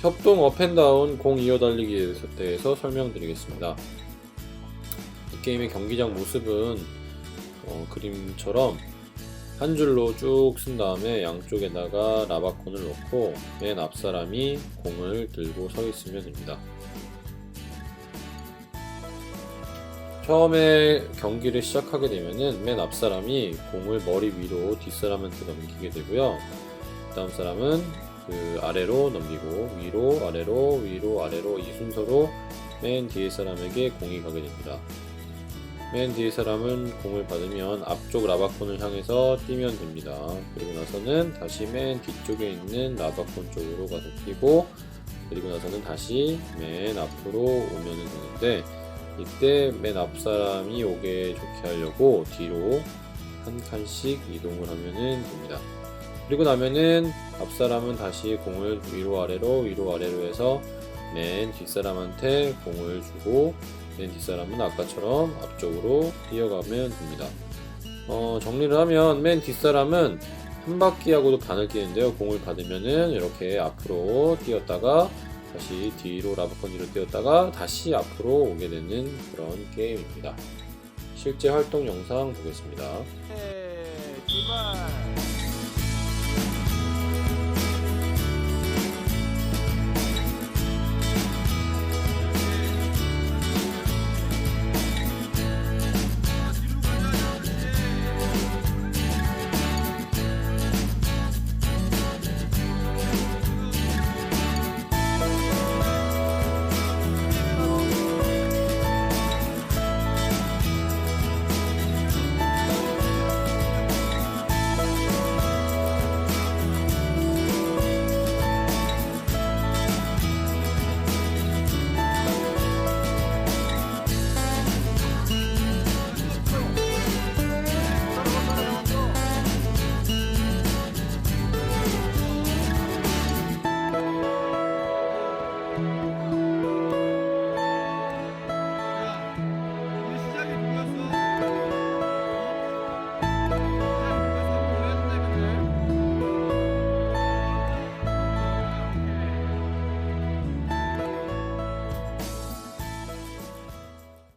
활동 업앤다운 공 이어 달리기에 대해서 설명드리겠습니다. 이 게임의 경기장 모습은 어, 그림처럼 한 줄로 쭉 쓴 다음에 양쪽에다가 라바콘을 넣고 맨 앞 사람이 공을 들고 서 있으면 됩니다. 처음에 경기를 시작하게 되면은 맨 앞 사람이 공을 머리 위로 뒷 사람한테 넘기게 되고요. 다음 사람은 그 아래로 넘기고 위로 아래로 위로 아래로 이 순서로 맨 뒤에 사람에게 공이 가게 됩니다. 맨 뒤에 사람은 공을 받으면 앞쪽 라바콘을 향해서 뛰면 됩니다. 그리고 나서는 다시 맨 뒤쪽에 있는 라바콘 쪽으로 가서 뛰고 그리고 나서는 다시 맨 앞으로 오면 되는데 이때 맨 앞 사람이 오게 좋게 하려고 뒤로 한 칸씩 이동을 하면 됩니다. 그리고 나면은 앞 사람은 다시 공을 위로 아래로 위로 아래로 해서 맨 뒷사람한테 공을 주고 맨 뒷사람은 아까처럼 앞쪽으로 뛰어가면 됩니다. 어, 정리를 하면 맨 뒷사람은 한 바퀴하고도 반을 뛰는데요. 공을 받으면은 이렇게 앞으로 뛰었다가 다시 뒤로 라바콘 뒤로 뛰었다가 다시 앞으로 오게 되는 그런 게임입니다. 실제 활동 영상 보겠습니다. 네.